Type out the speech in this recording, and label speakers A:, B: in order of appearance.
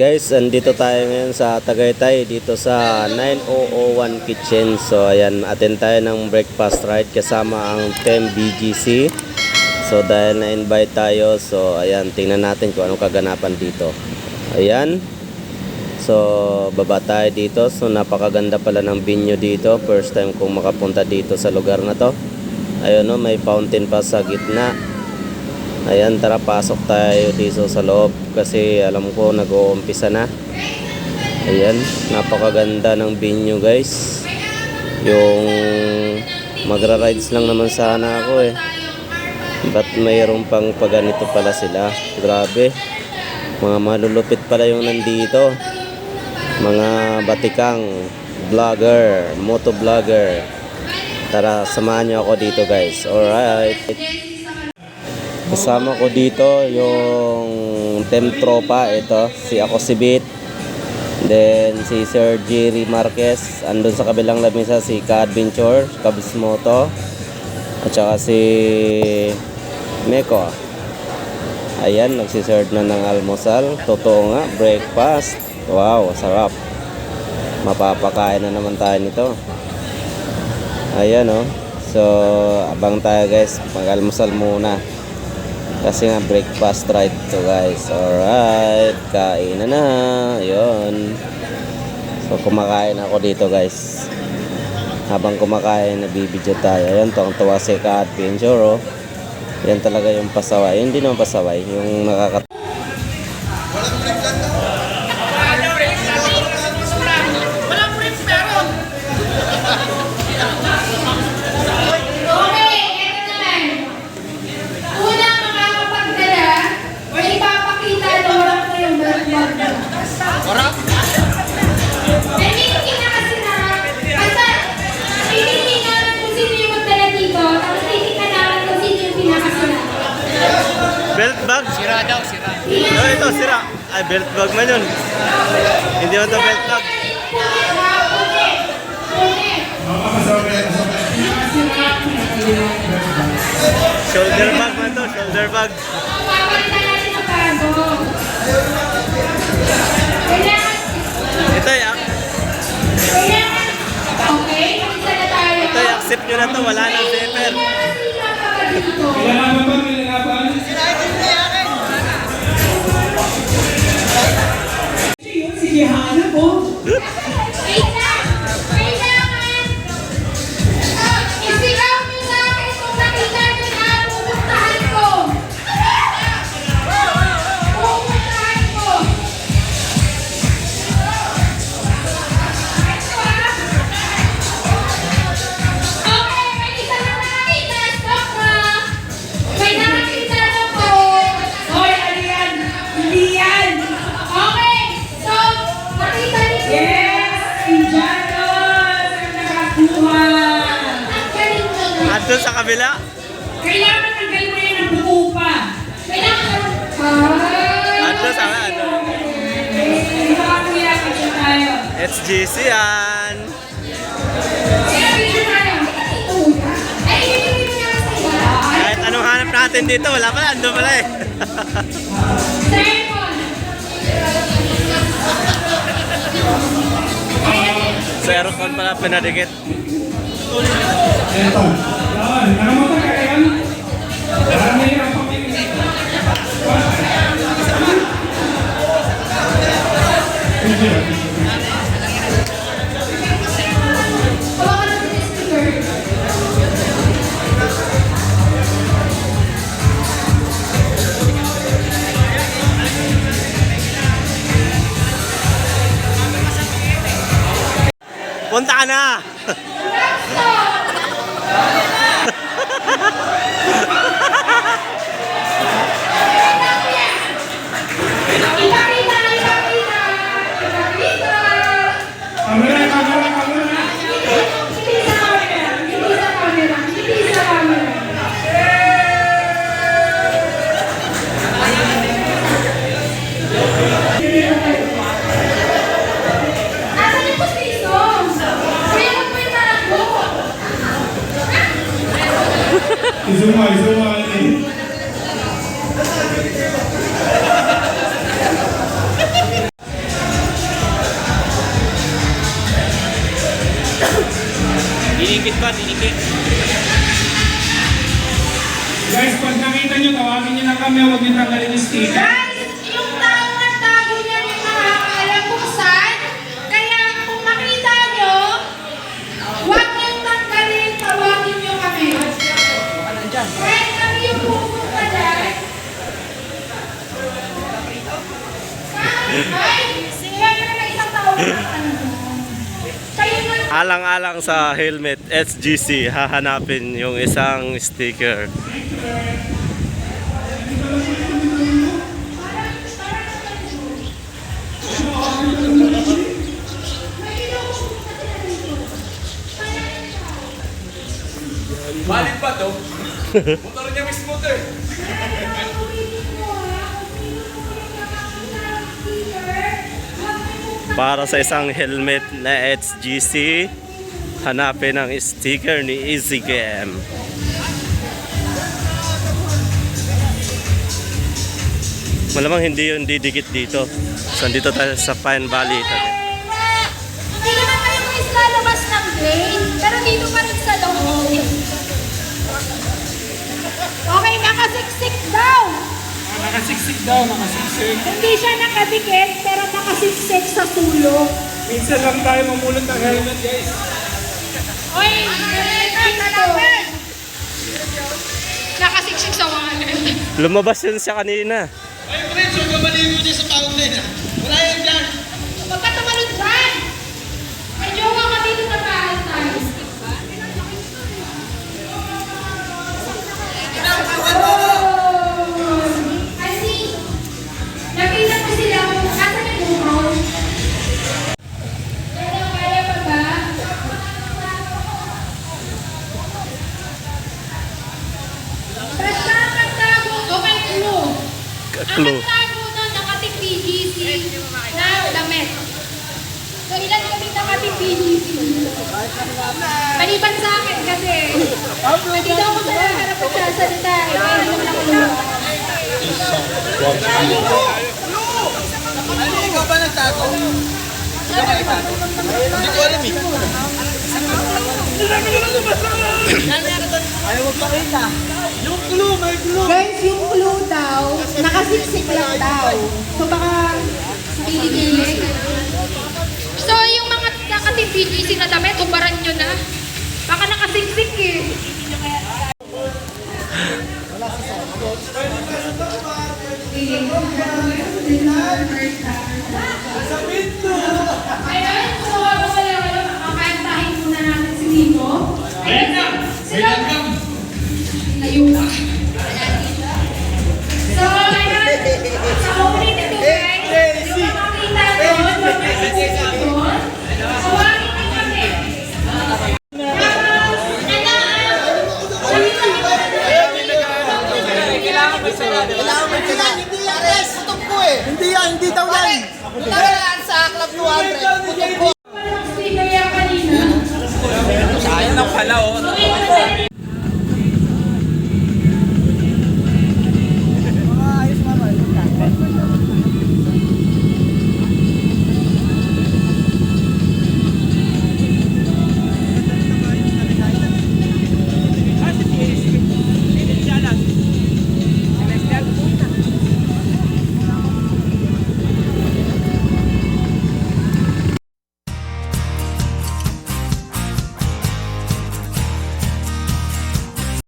A: Guys, andito tayo ngayon sa Tagaytay dito sa 9001 Kitchen. So ayan, attend tayo ng breakfast ride kasama ang Tem BGC. So dahil na-invite tayo, so ayan, tingnan natin kung anong kaganapan dito. Ayan. So baba tayo dito. So napakaganda pala ng venue dito. First time kong makapunta dito sa lugar na to. Ayun no, may fountain pa sa gitna. Ayan, tara pasok tayo dito sa loob kasi alam ko nag-uumpisa na. Ayan, napakaganda ng venue guys. Yung magra-rides lang naman sana ako eh. Ba't mayroon pang paganito pala sila? Grabe. Mga malulupit pala yung nandito. Mga batikang vlogger, moto vlogger. Tara, samahan niyo ako dito guys. Alright. Kasama ko dito yung Tem Tropa, ito, si ako si Bit. Then si Sir Jerry Marquez, andun sa kabilang lamisa si Ka Adventure, Kabismoto. At saka si Meko. Ayan, nagsiserve na ng almusal. Totoo nga, breakfast. Wow, sarap. Mapapakain na naman tayo nito. Ayan oh. So, abang tayo guys. Mag-almusal muna. Kasi nga breakfast ride to guys. Alright. Kain na na. Ayun. So, kumakain ako dito guys. Habang kumakain, nabibidyo tayo. Ayun, tuwang-tuwa si Ka Adventure oh. Yan talaga yung pasaway. Hindi naman pasaway. Yung nakakat... Oh, ito, sira. Ay, belt bag man yun. Hindi mo ito belt bag. Shoulder bag man to, shoulder bag. Ito,
B: tayo.
A: ito, eh, accept nyo na to, wala nang paper.
B: Dito.
C: Sige, hanap po.
B: Kailangan,
A: kabila,
C: Kailangan tanggal mo yan ang buo pa.
B: Kailangan. Ay.
A: at doon sa ano,
C: tayo?
A: SGC yan. Kahit anong hanap natin dito, wala pala, ando pala eh. Sa aerocon pala pinadikit.
D: Eto. Yan. Dinikit ba? Dinikit. Guys, pag nakita nyo, tawagin nyo na kami. Huwag nyo tanggalin yung sticker.
A: Alang-alang sa helmet SGC, hahanapin yung isang sticker.
E: Valid ba to? Motor niya mismo to eh.
A: Para sa isang helmet na SGC, hanapin ang sticker ni Easy Game. Malamang hindi yun didikit dito. So, dito tayo sa Pine Valley.
B: Hindi naman kayo guys lalabas ng grade, pero dito pa rin sa loob. Okay, nakasiksik daw.
D: Nakasiksik daw, nakasiksik.
B: Hindi siya nakadikit, pero nakasiksik sa sulok.
D: Minsan lang tayo mamulot ng helmet, guys.
B: Oy, nakasiksik Nakasiksik sa wallet.
A: Lumabas yun siya kanina.
E: Ay, Prince, huwag ka maligo dyan sa fountain ah. Wala yan
B: Clue. Nun, nakating PGC na damit. So ilan kami nakating PGC? Maliban sa akin kasi nandito ako sa harap sasalita. Eh, kaya hindi naman ako lumabas.
E: Ikaw ba nagtago? Hindi ko alam eh.
B: Guys, yung clue daw, nakasiksik lang daw. So baka piligilin. So yung mga nakating PGC na damit, ubaran nyo na. Baka nakasiksik eh. Ayun, so bago kayo, kakakantahin muna natin si Nico. Ayun na! Sila! Layo.